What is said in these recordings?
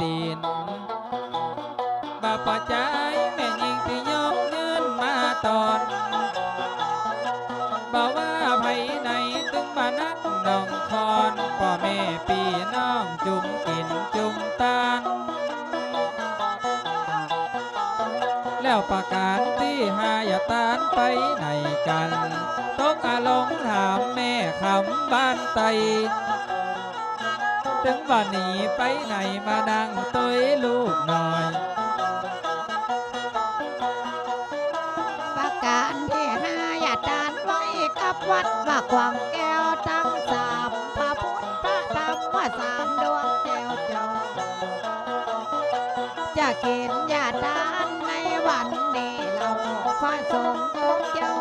ตีนบาปะใจแม่ยิงที่ยกยืนมาตอนบอกว่าไผไหนตึงมานักนองคอนพ่อแม่พี่น้องจุ่มกินจุ่มตานแล้วประการที่หายตานไปไหนกันตกอาลงถามแม่คำบ้านไต ถึงว่านีไปไหนมานั่งตัวลูกหน่อยประการที่ห้าอย่าดานไว้กับวัดว่าขวางแก้วทั้งสามพระพุทธพระธรรมว่าสามดวงแก้วจ้าจะกินอย่าดานในวันนี้เราพระสงฆ์องเจ้า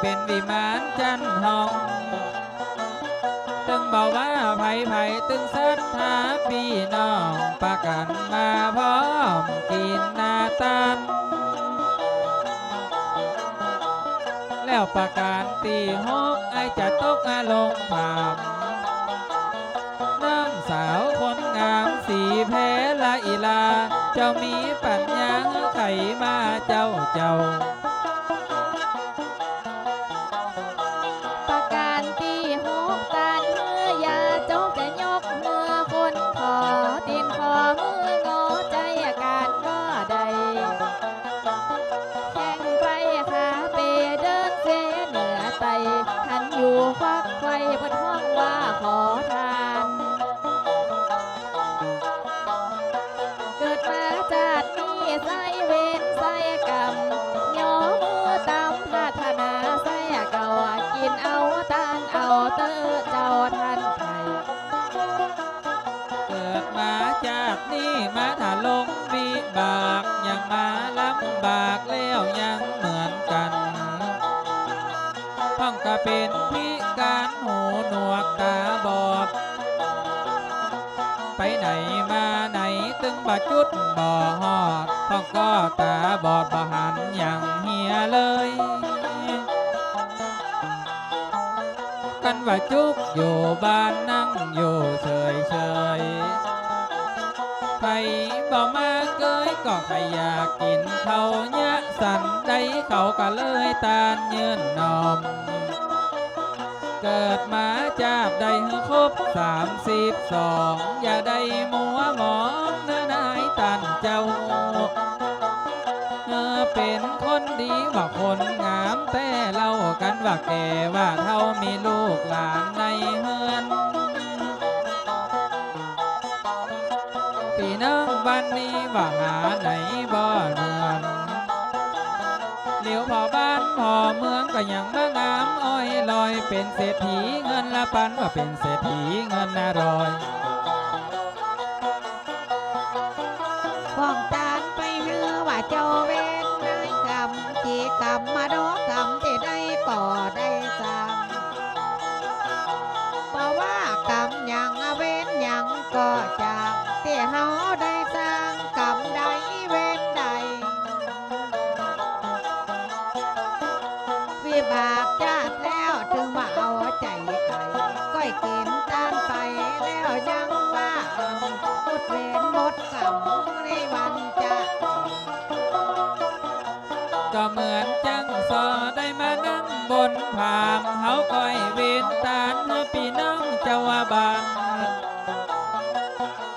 เป็นวิมานจันทร์หองตึงบอกว่าไผ่ไผ่ตึงศรัทธาพี่น้องประกันมาพร้อมกินนาตานแล้วประการตีหกไอจะตกอาลงผามน้องสาวคนงามสีแพ้ละอีลา เจ้ามีปัญญาไขมาเจ้าเจ้า ก็เป็นพิการหูหนวกตาบอด ไปไหนมาไหนตึงบาจุดบ่ฮอดพ้องก็ตาบอดบ่หันอย่างเฮียเลย กันว่าจุกอยู่บ้านนั่งอยู่เฉยเฉยใครบอกมาเกยก็ใครอยากกินเขาวยสันได้เขาก็เลยตานยืนนอม เกิดมาจากได้ครบสามสิบสองอย่าได้มัวหมองเนื้อนายตันเจ้าเออเป็นคนดีว่าคนงามแต่เล่ากันว่าแกว่าเท่ามีลูกหลานในเฮือนพี่น้องบ้านนี้ว่าหาไหนบ่เหมือน หลียวพอบ้านพอเมืองก็ยังมางามอ้อยลอยเป็นเศรษฐีเงินละปันว่าเป็นเศรษฐีเงินน่ารอย บากชาติแล้วถึงว่าเอาใจไก่ก้อยกินตานไปแล้วยังว่าหมดเวรหมดกรรมในวันจะก็เหมือนจังซอได้มานั่งบนผามเฮาก้อยเวนตานเฮาพี่น้องเจ้าว่าบาน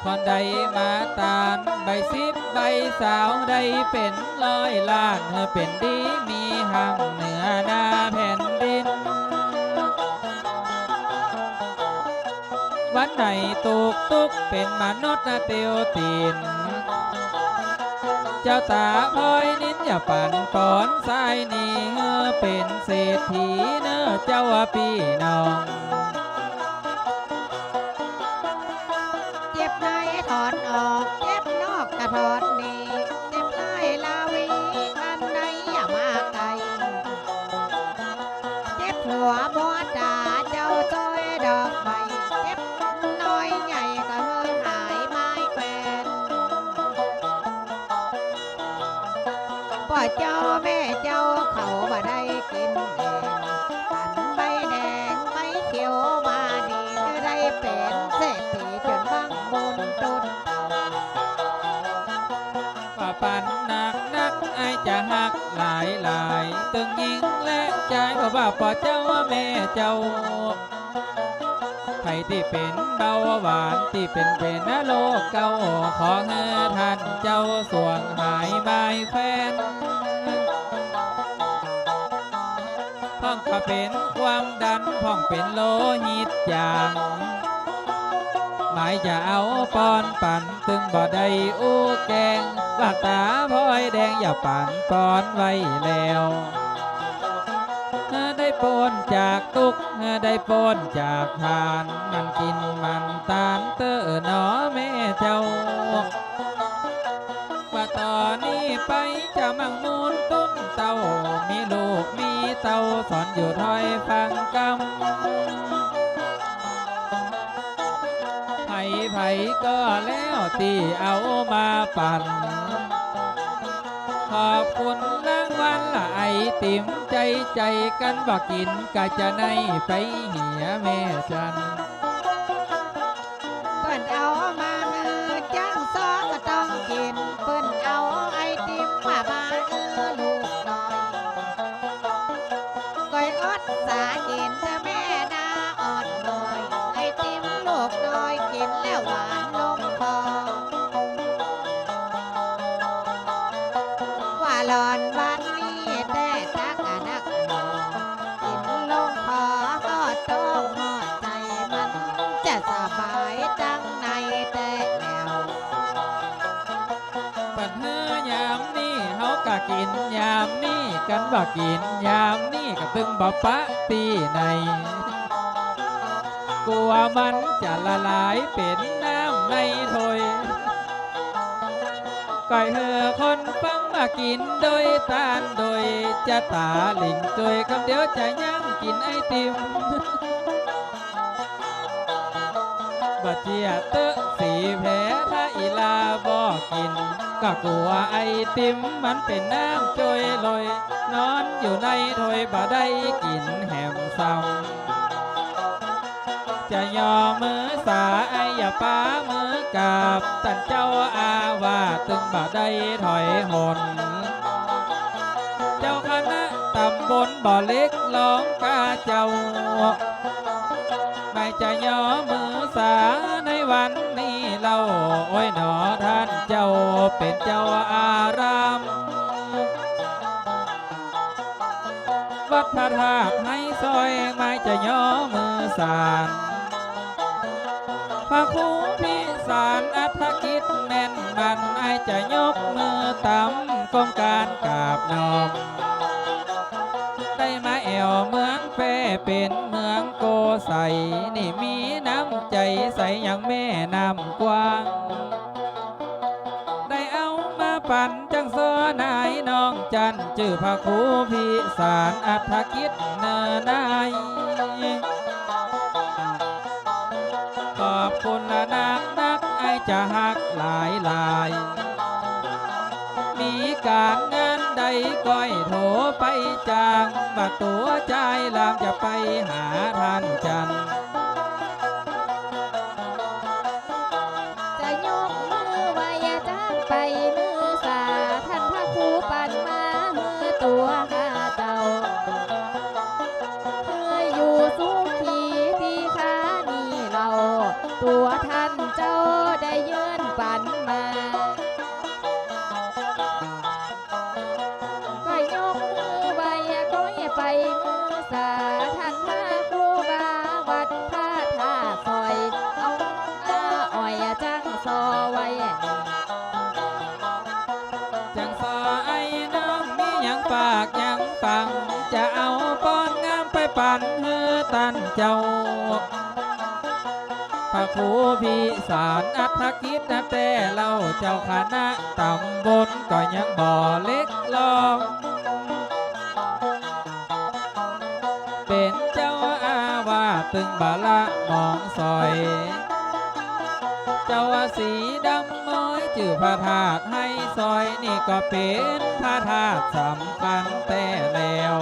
คนใดมาตานใบสิบใบสาวได้เป็นร้อยล้านเฮาเป็นดีมี ทางเหนือหน้าแผ่นดิน วันไหนตุกตุกเป็นมนุษย์เตียวตีน เจ้าตาพลอยนินอย่าปั่นปอนสายนี่เออเป็นเศรษฐีเนอเจ้าว่าพี่น้อง ตึงยิงและใจเพราะว่าป่อเจ้าแม่เจ้าใครที่เป็นเบาหวานที่เป็นเป็นนโลกเก่าขอให้ท่านเจ้าสวงหายไม้แฟนพ่องก็เป็นความดันพ่องเป็นโลหิตจางหมายจะเอาปอนปั่นตึงบ่ได้อู้แกงว่าตาพลอยแดงอย่าปั่นปอนไว้แล้ว ปนจากตุกได้ปนจากทานมันกินมันตานเตอหนอแม่เจ้าว่าตอนนี้ไปจะมังมูลตุ้นเต้ามีลูกมีเต้าสอนอยู่ถอยฟังกำไผ่ไผ่ก็แล้วตีเอามาปั่น ขอบคุณรางวัลละไอติมใจใจกันบอกกินกะจะในไปเหียแม่จัน กะกินยามนี้กันบอกกินยามนี้ก็ตึงบ่ปะตีในกลัวมันจะละลายเป็นน้ำในถ้วยก่อยเธอคนฟังมากินโดยตาลโดยจะตาหลิงตัวยคำเดียวจะยังกินไอติมบ่เจียเตอะสีแพ้ถ้าอีลาบอกกิน ก็กลัวไอติมมันเป็นน้ำจอยลอย นอนอยู่ในถ้วยบ่ได้กินแหมซ้ำจะยอมมือสาไออย่าป้ามือกับตันเจ้าอาว่าตึงบ่ได้ถอยหนเจ้าคณะตำบลบ่อเล็กลองกาเจ้าไม่จะยอมมือสาในวัน เราโอ้ยหนอท่านเจ้าเป็นเจ้าอารามวัดพระธาตุให้ซอยไม่จะย่อมือสารพระครูพิสารอัฐกิจแม่นมันไอจะยกมือตำกองการกราบนอมได้มาแอวเมือ แพร่เป็นเมืองโกใสนี่มีน้ำใจใสอย่างแม่น้ำกว้าง ได้เอามาปั่นจังเสอนายน้องจันจื่อพระครูพิสารอัฐกิจเนินนายขอบคุณละนักนักไอจะหักหลายหลาย มีการงาน ใดก้อยโถไปจางบัดตัวใจลามจะไปหาท่านจันทร์ ปันเฮือตันเจ้าพระครูพิสารอัฐกิจนะแต่เราเจ้าคณะตำบลก็ยังบ่อเล็กลอง เป็นเจ้าอาวาสตึงบาละมองซอย เจ้าสีดำม้อยจื่อพระธาตุให้ซซอยนี่ก็เป็นพระธาตุสำคัญแต่แล้ว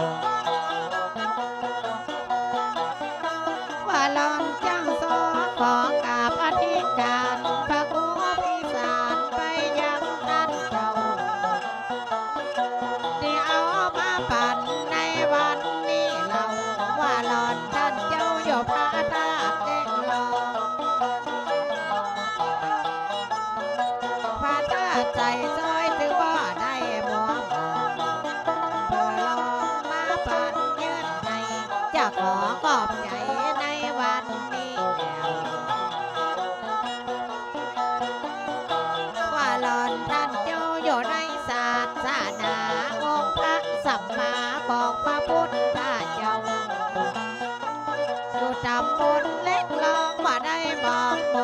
อยู่ตำบนเล็กลองมาได้บอก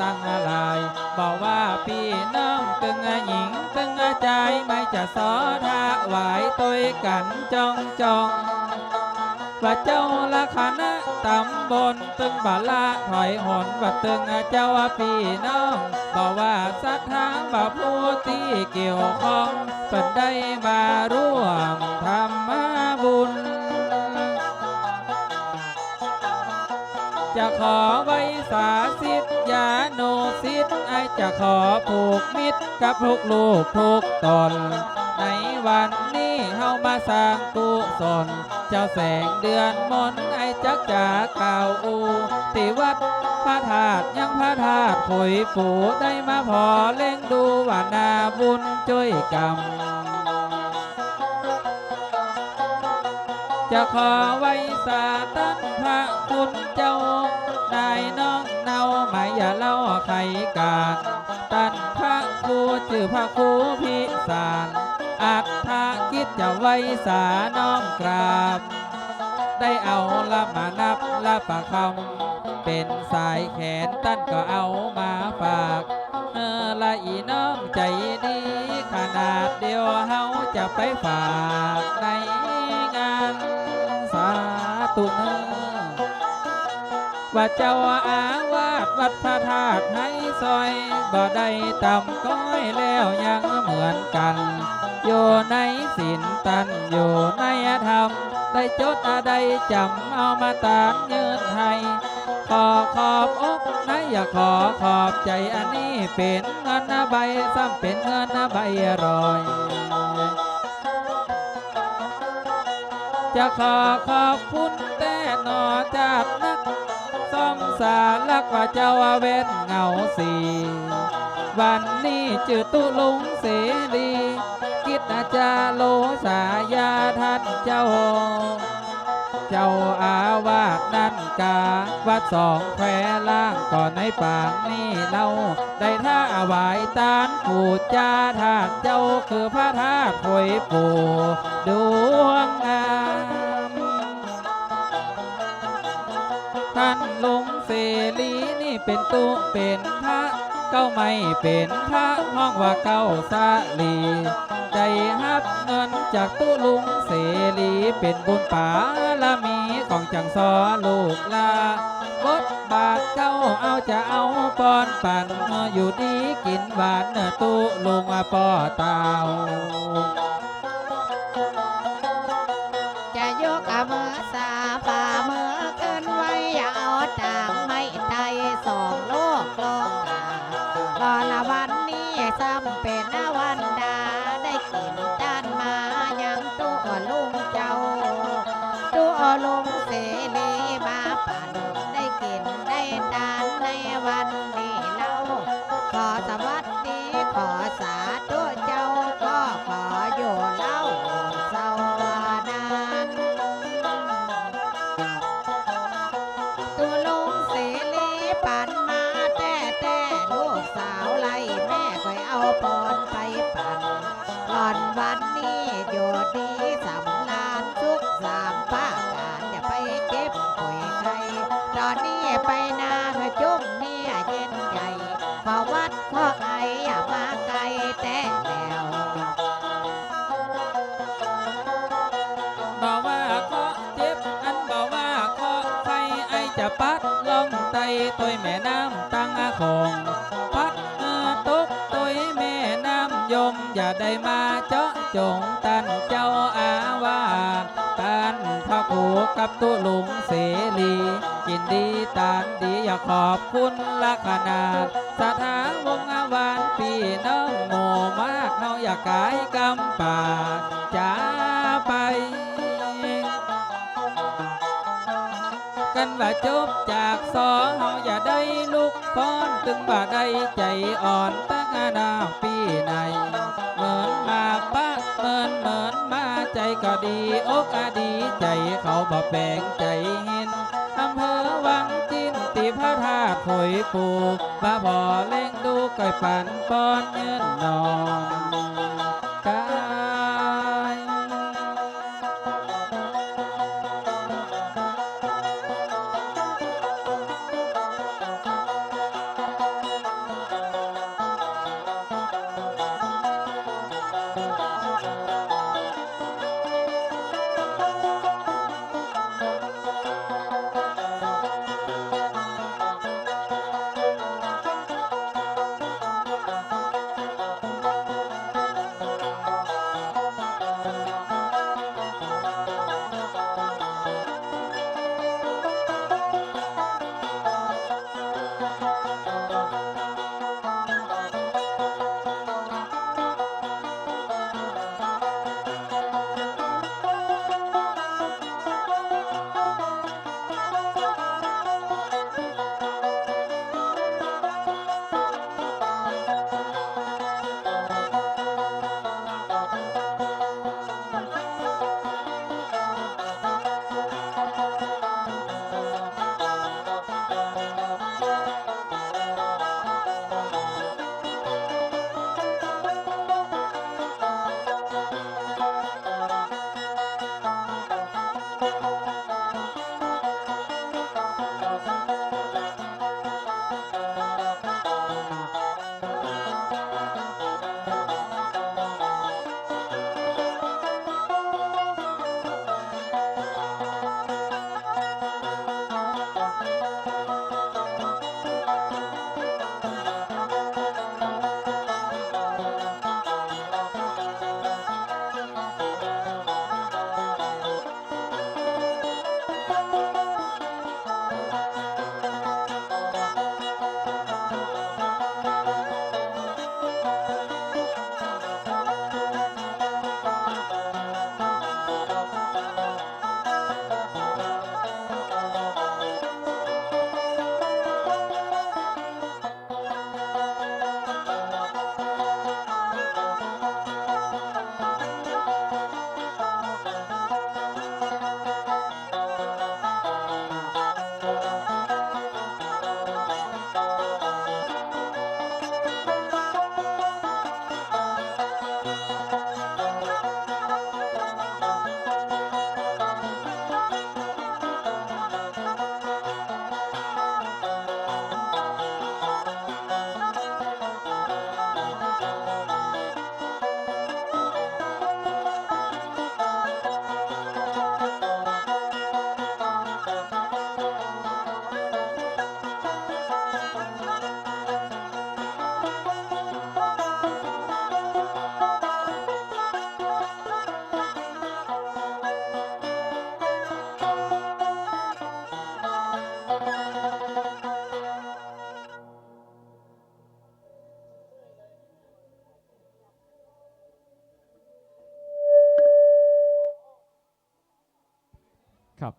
ตั้งอะไรบอกว่าพี่น้องตึงหญิงตึงใจไม่จะสอทาไหวตัวกันจองจองว่าเจ้าละคณะตำบลตึงบาละถอยหนว่าตึงเจ้าพี่น้องบอกว่าสัทธาบ่าผู้ที่เกี่ยวข้องเป็นได้มาร่วมทำมาบุญ จะขอไว้สาสิทธย สิทธไอจะขอผูกมิตรกับทุกลูกทุกตน ในวันนี้เฮามาสร้างกุศลเจ้าแสงเดือนมนไอจักจากล่าวอูติวัดพระธาตุยังพระธาตุขุยปูได้มาพอเล่งดูว่านาบุญช่วยกรรม จะขอไว้สาตันพระคุณเจ้านายน้องเนาไม่อย่าเล่าใครการตันพระครูชื่อพระครูพิสารอัตถากิจจะไว้สาน้องกราบ ได้เอาละมานับละประคำเป็นสายแขนตั้นก็เอามาฝากเออละอีน้องใจดี ขนาดเดียวเฮาจะไปฝากใน ตุเนอว่าเจ้าอาวาสวัดพระธาตุให้ซอยบ่ได้ต่ำก้อยแล้วยังเหมือนกัน อยู่ในศีลตันอยู่ในธรรม ได้จดได้จำเอามาตานยืนให้ขอขอบอกนะอย่าขอขอบใจอันนี้เป็นเงินใบซ้ำเป็นเงินใบรอยจะขอขอบคุณ จากนักซ่อมสารลักว่าเจ้าเวทเงาสี วันนี้จือตุลุงเสรีกิจอาจาโลสายาท่านเจ้า เจ้าอาวาสนั่นกาวัดสองแควล่างก่อนในปางนี่เล่าได้ท่าไหวายตานปูจาธาตุเจ้าคือพระธาตุผยปูดวงงา ท่านลุงเสรีนี่เป็นตุเป็นพระเก้าไม่เป็นพระห้องว่าเก้าสาลีได้ฮับเงินจากตู้ลุงเสรีเป็นบุญป่าละมีของจังซอลูกลาบดบาทเก้าเอาจะเอาปอนปั่นอยู่ดีกินหวานตู้ลุงว่าปอเตา วั จะปัดล่องไตตัวแม่น้ำตั้งอาคงพัดเออตกตัวแม่น้ำยมอย่าได้มาเจาะจงตันเจ้าอาวาสตันพระคูกับตุลุงเสรีกินดีตานดีอยากขอบคุณละขนาดสถาวงอาวานพี่น้องหมูมากเฮาอยากกายกำป่าจ้าไป กันว่าจบจากสอเฮาอย่าได้ลุกฟ้อนตึงบ่าได้ใจอ่อนตั้งอานาปีในเหมือนมาปะเหมือนเหมือนมาใจก็ดีอกอดีใจเขาบ่แปลงใจเห็นอำเภอวังจินติพระธาตุผยปูมาพอเล่งดูก่อยปันป้อนเงินนอง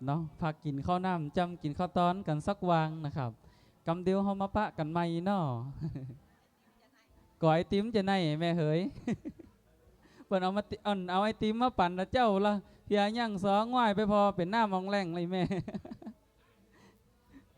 เนาะพักกินข้าวน้ำจำกินข้าวตอนกันสักวางนะครับกำเดียวเฮามาปะกันไหม่เนาะก่อไอติมจะไหนแม่เฮยเพิ่นเอามาเอาเอาไอติมมาปั่นนะเจ้าละเพียย่างสองง่ายไปพอเป็นหน้ามองแรงเลยแม่